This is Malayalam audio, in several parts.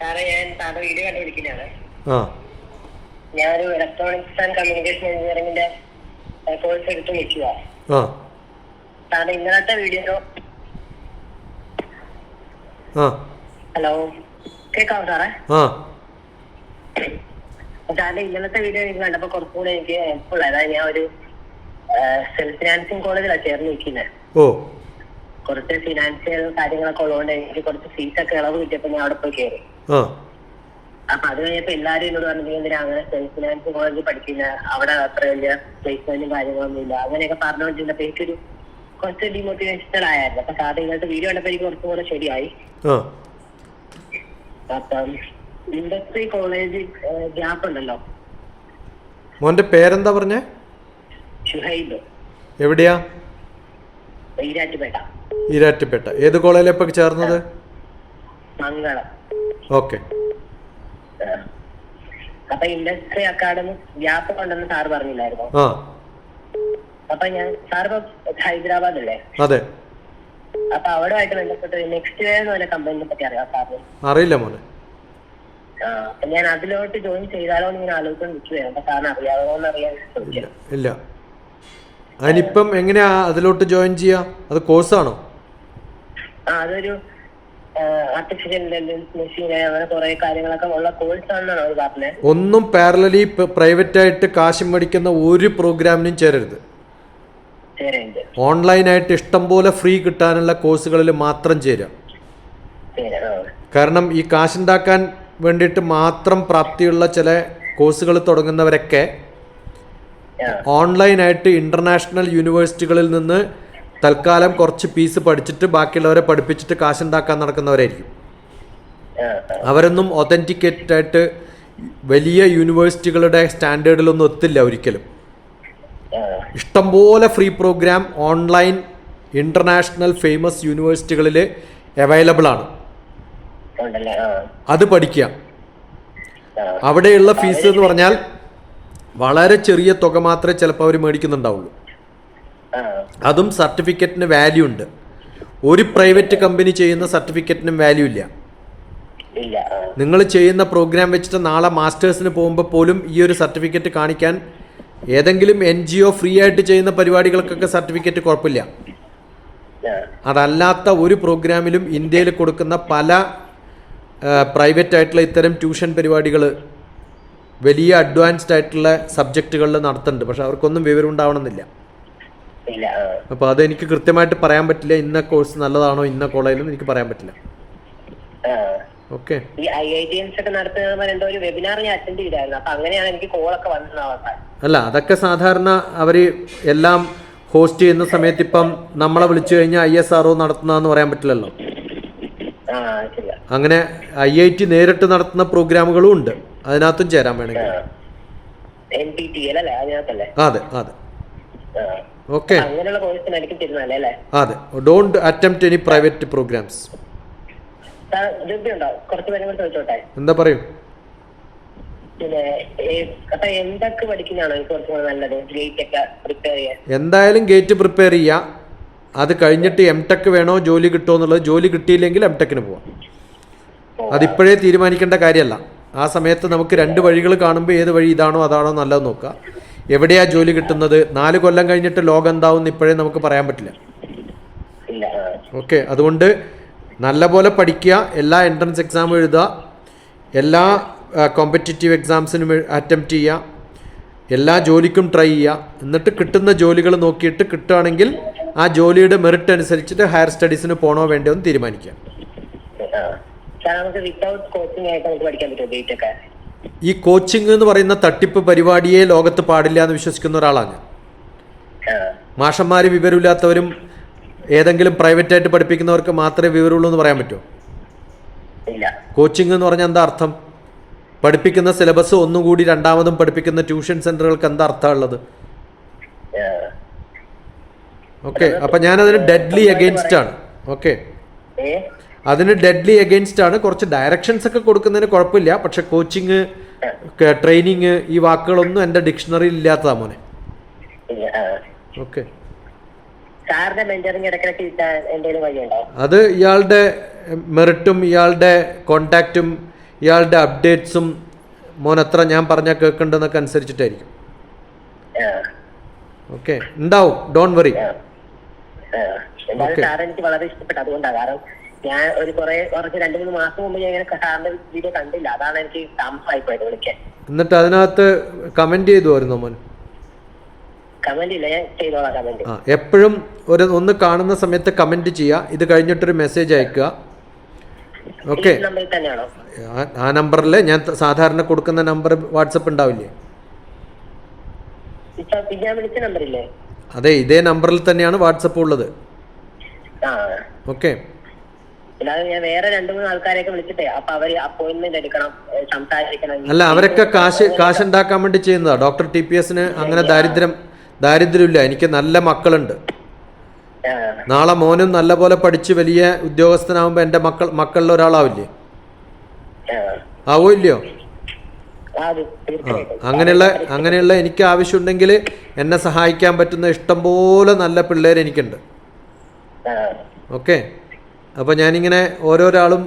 സാറേ ഞാൻ സാറിന്റെ വീഡിയോ കണ്ടുപിടിക്കുന്നതാണ് ആ. ഞാനൊരു ഇലക്ട്രോണിക്സ് ആൻഡ് കമ്മ്യൂണിക്കേഷൻ എഞ്ചിനീയറിംഗിന്റെ കോഴ്സ് എടുത്ത് നിൽക്കുക ആ. സാറിന്റെ ഇന്നലത്തെ വീഡിയോ ആ. ഹലോ കേൾക്കാവോ സാറേ? ആ. സാറിന്റെ ഇന്നലത്തെ വീഡിയോ എനിക്ക് കണ്ടപ്പോ കുറച്ചുകൂടെ എനിക്ക് ഹെൽപ്ഫുൾ അതായത് ഞാൻ ഒരു സെൽഫ് ഫിനാൻസിങ് കോളേജിലാണ് ചേർന്ന് നിൽക്കുന്നത് ഓ. കുറച്ച് ഫിനാൻഷ്യൽ കാര്യങ്ങളൊക്കെ ഉള്ളതുകൊണ്ട് എനിക്ക് കുറച്ച് ഫീസൊക്കെ ഇളവ് കിട്ടിയപ്പോൾ ഞാൻ അവിടെ പോയി കയറി. അപ്പൊ അത് കഴിഞ്ഞപ്പോ എല്ലാരും എന്നോട് പറഞ്ഞു എന്തിനാ അങ്ങനെ സെൽഫ് ഫിനാൻസ് കോളേജിൽ പഠിക്കുന്ന? അവിടെ അത്ര വലിയ പ്ലേസ്മെന്റും കാര്യങ്ങളൊന്നും ഇല്ല. അങ്ങനെയൊക്കെ പറഞ്ഞുകൊണ്ടിരുന്നപ്പോ എനിക്കൊരു കുറച്ച് ഡിമോട്ടിവേഷണൽ ആയിരുന്നു അപ്പൊ സാറിന് ഇങ്ങനത്തെ വീഡിയോ കണ്ടപ്പോ എനിക്ക് കുറച്ചും കൂടെ ശരിയായി. അപ്പം ഇൻഡസ്ട്രി കോളേജ് ഗ്യാപ്പ് ഉണ്ടല്ലോ. മോന്റെ പേരെന്താ പറഞ്ഞേ? ഷുഹൈബ്. എവിടെയാ? ഈരാറ്റുപേട്ട. ഈരാറ്റുപേട്ട. ഏത് കോളേജിലാണ് ചേർന്നത്? മംഗളം. ഓക്കെ. അപ്പൊ ഇൻഡസ്ട്രി അക്കാഡമി ഗ്യാപ്പ് ഉണ്ടെന്ന് സാർ പറഞ്ഞില്ലായിരുന്നു? ആ. അപ്പൊ ഞാൻ സാറിപ്പോ ഹൈദരാബാദ് അല്ലേ അതെ. അപ്പൊ അവിടുമായിട്ട് ബന്ധപ്പെട്ട് നെക്സ്റ്റ് വേ എന്ന് പറഞ്ഞ കമ്പനിനെ പറ്റി അറിയാം സാറിന് അറിയില്ല മോനെ. ആ, അപ്പൊ ഞാൻ അതിലോട്ട് ജോയിൻ ചെയ്താലോ എന്ന് ഇങ്ങനെ ആലോചിച്ചുകൊണ്ട് നിൽക്കുകയാണ് അപ്പൊ സാറിന് അറിയാവോ എന്ന് അറിയാൻ ചോദിച്ചത്. ഇല്ല അതിനിപ്പം എങ്ങനെയാ അതിലോട്ട് ജോയിൻ ചെയ്യുക അത് കോഴ്സാണോ? ആ അതൊരു ആർട്ടിഫിഷ്യൽ ഇന്റലിജൻസ് മെഷീൻ അങ്ങനെ കുറെ കാര്യങ്ങളൊക്കെ ഉള്ള കോഴ്സ് ആണെന്നാണ് അവർ പറഞ്ഞത്. ഒന്നും പാരലലി പ്രൈവറ്റ് ആയിട്ട് കാശ് മേടിക്കുന്ന ഒരു പ്രോഗ്രാമിനും ചേരരുത്. ഓൺലൈൻ ഓൺലൈനായിട്ട് ഇഷ്ടം പോലെ ഫ്രീ കിട്ടാനുള്ള കോഴ്സുകളിൽ മാത്രം ചേരാം. കാരണം ഈ കാശുണ്ടാക്കാൻ വേണ്ടിയിട്ട് മാത്രം പ്രാപ്തിയുള്ള ചില കോഴ്സുകൾ തുടങ്ങുന്നവരൊക്കെ ഓൺലൈനായിട്ട് ഇന്റർനാഷണൽ യൂണിവേഴ്സിറ്റികളിൽ നിന്ന് തൽക്കാലം കുറച്ച് പീസ് പഠിച്ചിട്ട് ബാക്കിയുള്ളവരെ പഠിപ്പിച്ചിട്ട് കാശുണ്ടാക്കാൻ നടക്കുന്നവരായിരിക്കും. അവരൊന്നും ഒതന്റിക്കേറ്റഡ് ആയിട്ട് വലിയ യൂണിവേഴ്സിറ്റികളുടെ സ്റ്റാൻഡേർഡിലൊന്നും ഒത്തില്ല ഒരിക്കലും. ഇഷ്ടംപോലെ free program online international famous യൂണിവേഴ്സിറ്റികളിൽ അവൈലബിൾ ആണ്. അത് പഠിക്കുക. അവിടെയുള്ള ഫീസ് എന്ന് പറഞ്ഞാൽ വളരെ ചെറിയ തുക മാത്രമേ ചിലപ്പോൾ അവർ മേടിക്കുന്നുണ്ടാവുള്ളൂ. അതും സർട്ടിഫിക്കറ്റിന് വാല്യൂ ഉണ്ട്. ഒരു പ്രൈവറ്റ് കമ്പനി ചെയ്യുന്ന സർട്ടിഫിക്കറ്റിനും വാല്യൂ ഇല്ല. നിങ്ങൾ ചെയ്യുന്ന പ്രോഗ്രാം വെച്ചിട്ട് നാളെ മാസ്റ്റേഴ്സിന് പോകുമ്പോൾ പോലും ഈ ഒരു സർട്ടിഫിക്കറ്റ് കാണിക്കാൻ ഏതെങ്കിലും എൻ ജി ഒ ഫ്രീ ആയിട്ട് ചെയ്യുന്ന പരിപാടികൾക്കൊക്കെ സർട്ടിഫിക്കറ്റ് കുഴപ്പമില്ല. അതല്ലാത്ത ഒരു പ്രോഗ്രാമിലും ഇന്ത്യയിൽ കൊടുക്കുന്ന പല പ്രൈവറ്റ് ആയിട്ടുള്ള ഇത്തരം ട്യൂഷൻ പരിപാടികൾ വലിയ അഡ്വാൻസ്ഡ് ആയിട്ടുള്ള സബ്ജക്റ്റുകളിൽ നടത്തുന്നുണ്ട് പക്ഷെ അവർക്കൊന്നും വിവരം ഉണ്ടാവണമെന്നില്ല. ഇല്ല അപ്പൊ അപ്പോൾ അതെനിക്ക് കൃത്യമായിട്ട് പറയാൻ പറ്റില്ല. ഇന്ന കോഴ്സ് നല്ലതാണോ ഇന്ന കോളേജിലും എനിക്ക് പറയാൻ പറ്റില്ല. ഓക്കെ. ഈ ഐ ഐ ടി എംസ് ഒക്കെ നടത്തുന്ന എന്തോ ഒരു വെബിനാർ ഞാൻ അറ്റൻഡ് ചെയ്തായിരുന്നു. അപ്പൊ അങ്ങനെയാണ് എനിക്ക് കോളൊക്കെ വന്നത് അല്ല അതൊക്കെ സാധാരണ അവർ എല്ലാം ഹോസ്റ്റ് ചെയ്യുന്ന സമയത്ത് ഇപ്പം നമ്മളെ വിളിച്ചു കഴിഞ്ഞാൽ ഐ എസ് ആർ ഒ നടത്തുന്നതെന്ന് പറയാൻ പറ്റില്ലല്ലോ. അങ്ങനെ ഐ ഐ ടി നേരിട്ട് നടത്തുന്ന പ്രോഗ്രാമുകളും ഉണ്ട്. അതിനകത്തും ചേരാൻ വേണമെങ്കിൽ. അതെ അതെ. ഓക്കെ അങ്ങനെയുള്ള കോഴ്സിന് എനിക്ക് തരുന്നല്ലേ അല്ലേ? അതെ. Don't attempt any private programs എന്താ പറയൂ? എന്തായാലും ഗേറ്റ് പ്രിപ്പയർ ചെയ്യാം. അത് കഴിഞ്ഞിട്ട് എം ടെക് വേണോ? ജോലി കിട്ടുമോ എന്നുള്ളത് ജോലി കിട്ടിയില്ലെങ്കിൽ എം ടെക്കിന് പോവാം. അതിപ്പോഴേ തീരുമാനിക്കേണ്ട കാര്യമല്ല. ആ സമയത്ത് നമുക്ക് രണ്ട് വഴികൾ കാണുമ്പോൾ ഏത് വഴി ഇതാണോ അതാണോ നല്ലത് നോക്കുക എവിടെയാ ജോലി കിട്ടുന്നത്? നാല് കൊല്ലം കഴിഞ്ഞിട്ട് ലോകം എന്താവും ഇപ്പോഴേ നമുക്ക് പറയാൻ പറ്റില്ല. ഓക്കെ അതുകൊണ്ട് നല്ലപോലെ പഠിക്കുക എല്ലാ എൻട്രൻസ് എക്സാം എഴുതുക എല്ലാ കോമ്പറ്റേറ്റീവ് എക്സാംസിനും അറ്റംപ്റ്റ് ചെയ്യുക എല്ലാ ജോലിക്കും ട്രൈ ചെയ്യുക. എന്നിട്ട് കിട്ടുന്ന ജോലികൾ നോക്കിയിട്ട് കിട്ടുകയാണെങ്കിൽ ആ ജോലിയുടെ മെറിറ്റ് അനുസരിച്ചിട്ട് ഹയർ സ്റ്റഡീസിന് പോണോ വേണ്ടോ എന്ന് തീരുമാനിക്കാം നമുക്ക് വിത്തൗട്ട് കോച്ചിങ് ആയിട്ട് നമുക്ക് പഠിക്കാൻ പറ്റുമോ ഗേറ്റ് ഒക്കെ? ഈ കോച്ചിങ് എന്ന് പറയുന്ന തട്ടിപ്പ് പരിപാടിയെ ലോകത്ത് പാടില്ല എന്ന് വിശ്വസിക്കുന്ന ഒരാളാണ്. മാഷന്മാര് മാഷന്മാർ വിവരമില്ലാത്തവരും ഏതെങ്കിലും പ്രൈവറ്റ് ആയിട്ട് പഠിപ്പിക്കുന്നവർക്ക് മാത്രമേ വിവരമുള്ളൂ എന്ന് പറയാൻ പറ്റുമോ? കോച്ചിങ് എന്ന് പറഞ്ഞാൽ എന്താ അർത്ഥം? പഠിപ്പിക്കുന്ന സിലബസ് ഒന്നും കൂടി രണ്ടാമതും പഠിപ്പിക്കുന്ന ട്യൂഷൻ സെന്ററുകൾക്ക് എന്താ അർത്ഥമുള്ളത് ഓക്കെ അപ്പൊ ഞാനതിന് ഡെഡ്ലി അഗെയിൻസ്റ്റ് ആണ്. ഓക്കെ അതിന് ഡെഡ്ലി അഗെയിൻസ്റ്റ് ആണ്. കുറച്ച് ഡയറക്ഷൻസ് ഒക്കെ കൊടുക്കുന്നതിന് കുഴപ്പമില്ല. പക്ഷെ കോച്ചിങ് ട്രെയിനിങ് ഈ വാക്കുകളൊന്നും എന്റെ ഡിക്ഷണറിയിൽ ഇല്ലാത്തതാ മോനെ. ഓക്കെ അത് ഇയാളുടെ മെറിറ്റും ഇയാളുടെ കോണ്ടാക്റ്റും ഇയാളുടെ അപ്ഡേറ്റ്സും മോൻ എത്ര ഞാൻ പറഞ്ഞാൽ കേൾക്കേണ്ടതെന്നൊക്കെ അനുസരിച്ചിട്ടായിരിക്കും. ഓക്കെ ഉണ്ടാവും. ഡോൺ വറി എനിക്ക് വളരെ ഇഷ്ടപ്പെട്ടു. അതുകൊണ്ടാണ് കാരണം ഞാൻ ഒരു കുറെ കുറച്ച് രണ്ടു മൂന്ന് മാസം മുമ്പ് ഞാൻ ഇങ്ങനെ സാറിന്റെ വീഡിയോ കണ്ടില്ല. അതാണ് എനിക്ക് താമസമായി പോയത് വിളിക്കാൻ. എന്നിട്ട് അതിനകത്ത് കമന്റ് ചെയ്തു വരുന്നു മോൻ? കമന്റ് ഇല്ല ഞാൻ ചെയ്തോളാം കമന്റ് ആ എപ്പോഴും ഒരു ഒന്ന് കാണുന്ന സമയത്ത് കമന്റ് ചെയ്യുക ഇത് കഴിഞ്ഞിട്ടൊരു മെസ്സേജ് അയക്കുക. ഓക്കെ ആ- നമ്പറിൽ നമ്പറിൽ ഞാൻ സാധാരണ കൊടുക്കുന്ന നമ്പർ വാട്സപ്പ് ഉണ്ടാവില്ലേ? അതെ ഇതേ നമ്പറിൽ തന്നെയാണ് വാട്സപ്പ് ഉള്ളത്. ഓക്കെ അല്ലാതെ ഞാൻ വേറെ രണ്ടു മൂന്ന് ആൾക്കാരെയൊക്കെ വിളിച്ചിട്ടേ അപ്പൊ അവർ അപ്പോയിന്റ്മെന്റ് എടുക്കണം സംസാരിക്കണം. അല്ല അവരൊക്കെ കാശ് കാശ് ഉണ്ടാക്കാൻ വേണ്ടി ചെയ്യുന്നതാ. ഡോക്ടർ ടി പി എസിന് അങ്ങനെ ദാരിദ്ര്യം ദാരിദ്ര്യമില്ല. എനിക്ക് നല്ല മക്കളുണ്ട്. നാളെ മോനും നല്ല പോലെ പഠിച്ച് വലിയ ഉദ്യോഗസ്ഥനാവുമ്പോ എന്റെ മക്കൾ മക്കളിൽ ഒരാളാവില്ലേ. ആവോ ഇല്ലയോ? അങ്ങനെയുള്ള അങ്ങനെയുള്ള എനിക്ക് ആവശ്യമുണ്ടെങ്കിൽ എന്നെ സഹായിക്കാൻ പറ്റുന്ന ഇഷ്ടംപോലെ നല്ല പിള്ളേർ എനിക്കുണ്ട്. ഓക്കെ? അപ്പോൾ ഞാനിങ്ങനെ ഓരോരാളും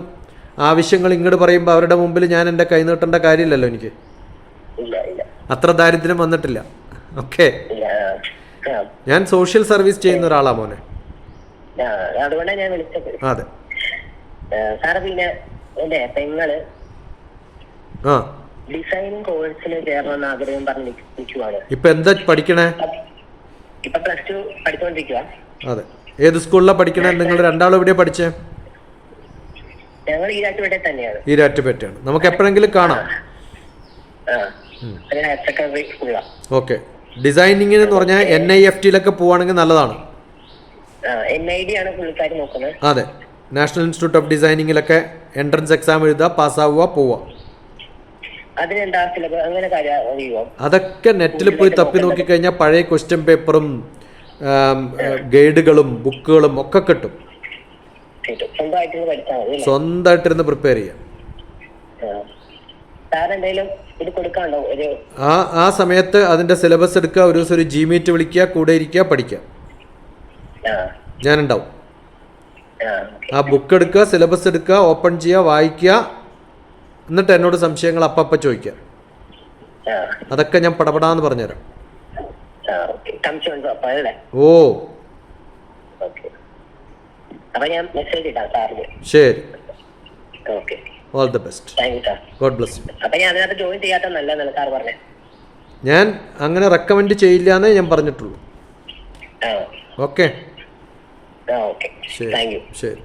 ആവശ്യങ്ങൾ ഇങ്ങോട്ട് പറയുമ്പോൾ അവരുടെ മുമ്പിൽ ഞാൻ എന്റെ കൈ നീട്ടേണ്ട കാര്യമില്ലല്ലോ എനിക്ക്. അത്ര ദാരിദ്ര്യം വന്നിട്ടില്ല. ഓക്കെ. ഞാൻ സോഷ്യൽ സർവീസ് ചെയ്യുന്ന ഒരാളാ മോനെ. ആ, അതുകൊണ്ടാണ് ഞാൻ വിളിച്ചത്. അതെ. സാറ് പിന്നെ എന്റെ പെങ്ങൾ ആ. ഡിസൈനിങ് കോഴ്സിൽ ചേരണമെന്ന് ആഗ്രഹം പറഞ്ഞ് ഇപ്പൊ ഇപ്പം എന്താ പഠിക്കണേ? ഇപ്പൊ പ്ലസ് ടു പഠിച്ചുകൊണ്ടിരിക്കുക അതെ. ഏത് സ്കൂളിലാണ് പഠിക്കണേ? നിങ്ങൾ രണ്ടാളും എവിടെയാണ് പഠിച്ചേ? ഞങ്ങൾ ഈ രാജ്യത്തെ തന്നെയാണ്. ഈ രാറ്റുപേറ്റയാണ് നമുക്ക് എപ്പോഴെങ്കിലും കാണാം. ഓക്കെ. ഡിസൈനിങ് എന്ന് പറഞ്ഞാൽ എൻ ഐ എഫ് ടിയിലൊക്കെ പോവാണെങ്കിൽ നല്ലതാണ്. അതെ. നാഷണൽ ഇൻസ്റ്റിറ്റ്യൂട്ട് ഓഫ് ഡിസൈനിങ്ങിലൊക്കെ എൻട്രൻസ് എക്സാം എഴുതുക പാസ്സാവുക പോവുക. അതൊക്കെ നെറ്റിൽ പോയി തപ്പി നോക്കി കഴിഞ്ഞാൽ പഴയ ക്വസ്റ്റ്യൻ പേപ്പറും ഗൈഡുകളും ബുക്കുകളും ഒക്കെ കിട്ടും. സ്വന്തമായിട്ടിരുന്ന് പ്രിപ്പയർ ചെയ്യാം. ആ. ആ സമയത്ത് അതിന്റെ സിലബസ് എടുക്കുക ഒരു ദിവസം ഒരു ജി മീറ്റ് വിളിക്കുക കൂടെ ഇരിക്കുക പഠിക്കുക ഞാനുണ്ടാവും. ആ ബുക്ക് എടുക്കുക സിലബസ് എടുക്കുക ഓപ്പൺ ചെയ്യുക വായിക്കുക. എന്നിട്ട് എന്നോട് സംശയങ്ങൾ അപ്പപ്പ ചോദിക്കുക. അതൊക്കെ ഞാൻ പടപടാന്ന് പറഞ്ഞുതരാം. അല്ലേ? ഓ. ഓക്കെ. അപ്പൊ ഞാൻ മെസ്സേജ് ഇടാം സാറിന്. ശരി. Okay. All the best thank you sir God bless you അപ്പൊ ഞാൻ അതിനകത്ത് ജോയിൻ ചെയ്യാത്ത നല്ലതെന്നല്ല സാർ പറഞ്ഞേ? ഞാൻ അങ്ങനെ റെക്കമെൻഡ് ചെയ്യില്ല എന്നേ ഞാൻ പറഞ്ഞിട്ടുള്ളൂ. ആ. ഓക്കെ ആ ഓക്കെ. ശരി. താങ്ക് യു ശരി.